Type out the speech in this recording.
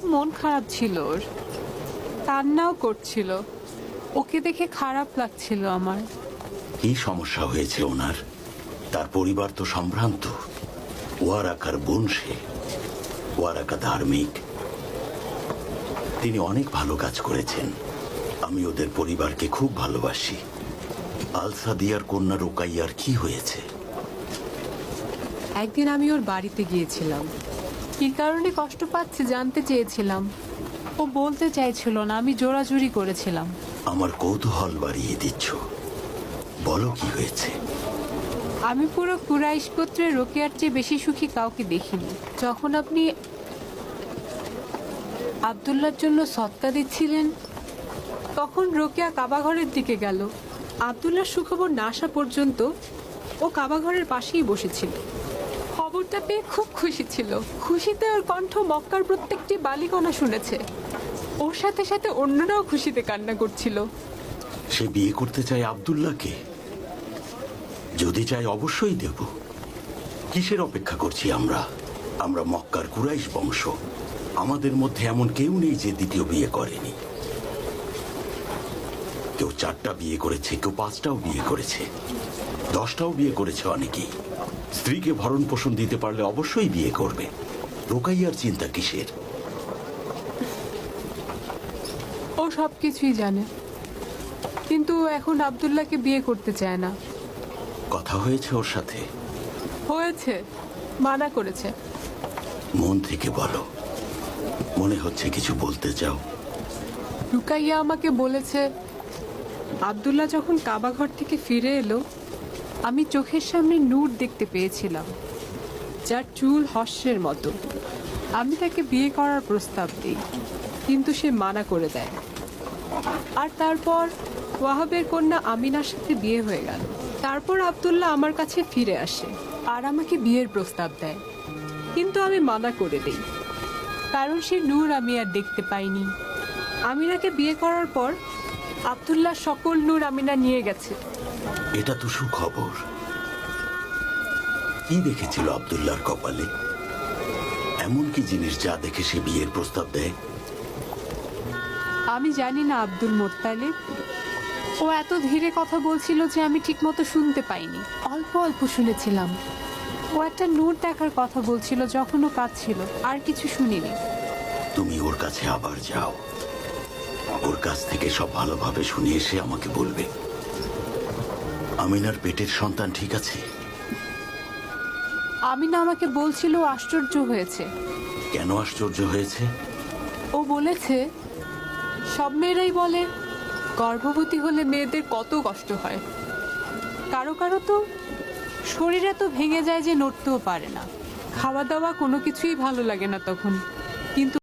খুব মন খারাপ ছিল ওর। কান্নাও করছিল। ওকে দেখে খারাপ লাগছিল আমার। কি সমস্যা হয়েছে ওনার? তার পরিবার তো সম্ভ্রান্ত। ওয়ারাকার বোন সে। ওয়ারাকা ধার্মিক। তিনি অনেক ভালো কাজ করেছেন। আমি ওদের পরিবারকে খুব ভালোবাসি। আলসাদিয়ার কন্যা রোকাইয়ার কি হয়েছে? একদিন আমি ওর বাড়িতে গিয়েছিলাম। কি কারণে কষ্ট পাচ্ছে জানতে চেয়েছিলাম। ও বলতে চাইছিল না আমি জোরাজুরি করেছিলাম। আমার কৌতূহল বাড়িয়ে দিচ্ছ। বলো কি হয়েছে? আমি পুরো কুরাইশ গোত্রের রোকেয়ার চেয়ে বেশি সুখী কাউকে দেখিনি। যখন আপনি আবদুল্লার জন্য সৎকা দিচ্ছিলেন তখন রোকেয়া কাবাঘরের দিকে গেল। আবদুল্লার সুখবর না আসা পর্যন্ত ও কাবাঘরের পাশেই বসেছিল। খবরটা পেয়ে খুব খুশি ছিল। খুশিতে ওর কণ্ঠ মক্কার প্রত্যেকটি বালিকণা শুনেছে। ওর সাথে সাথে অন্যরাও খুশিতে কান্না করছিল। সে বিয়ে করতে চায় আব্দুল্লাহকে? যদি চাই অবশ্যই দেব। কিসের অপেক্ষা করছি আমরা? আমরা মক্কার কুরাইশ বংশ। আমাদের মধ্যে এমন কেউ নেই যে দ্বিতীয় বিয়ে করেনি। কেউ চারটা বিয়ে করেছে, কেউ পাঁচটাও বিয়ে করেছে। দশটাও বিয়ে করেছে অনেকেই। স্ত্রীকে ভরণ পোষণ দিতে পারলে অবশ্যই বিয়ে করবে। রোকাইয়ার চিন্তা কিসের? ও সব কিছুই জানে। কিন্তু এখন আবদুল্লাহকে বিয়ে করতে চায় না। কথা হয়েছে ওর সাথে? হয়েছে। মানা করেছে। মন থেকে বলো। মনে হচ্ছে কিছু বলতে চাও। রুকাইয়া আমাকে বলেছে আবদুল্লাহ যখন কাবাঘর থেকে ফিরে এলো আমি চোখের সামনে নূর দেখতে পেয়েছিলাম, যার চুল হস্যের মতো। আমি তাকে বিয়ে করার প্রস্তাব দিই, কিন্তু সে মানা করে দেয়। আর তারপর ওয়াহাবের কন্যা আমিনার সাথে বিয়ে হয়ে গেল। তারপর আবদুল্লাহ আমার কাছে ফিরে আসে আর আমাকে বিয়ের প্রস্তাব দেয়। কিন্তু আমি মানা করে দিই, কারণ সে নূর আমি আর দেখতে পাইনি। আমিনাকে বিয়ে করার পর আবদুল্লাহ সকল নূর আমিনা নিয়ে গেছে। এটা তো সুখবর। কি দেখেছিল আব্দুল্লাহর কপালে? এমন কি জিনিস যা দেখে সে বিয়ের প্রস্তাব দেয়? আমি জানি না আব্দুল মোত্তালিব। ও এত ধীরে কথা বলছিল যে আমি ঠিকমতো শুনতে পাইনি। অল্প অল্প শুনেছিলাম। ও একটা নূর দেখার কথা বলছিল যখন ও কাঁদছিল আর কিছু শুনিনি। তুমি ওর কাছে আবার যাও। ওর কাছ থেকে সব ভালোভাবে শুনে এসে আমাকে বলবে। আমিনার পেটের সন্তান ঠিক আছে? আমিনা আমাকে বলছিল আশ্চর্য হয়েছে। কেন আশ্চর্য হয়েছে? ও বলেছে সব মেয়েরাই বলে গর্ভবতী হলে মেয়েদের কত কষ্ট হয়। কারও কারও তো শরীর এত ভেঙে যায় যে নড়তেও পারে না। খাওয়া দাওয়া কোনো কিছুই ভালো লাগে না তখন। কিন্তু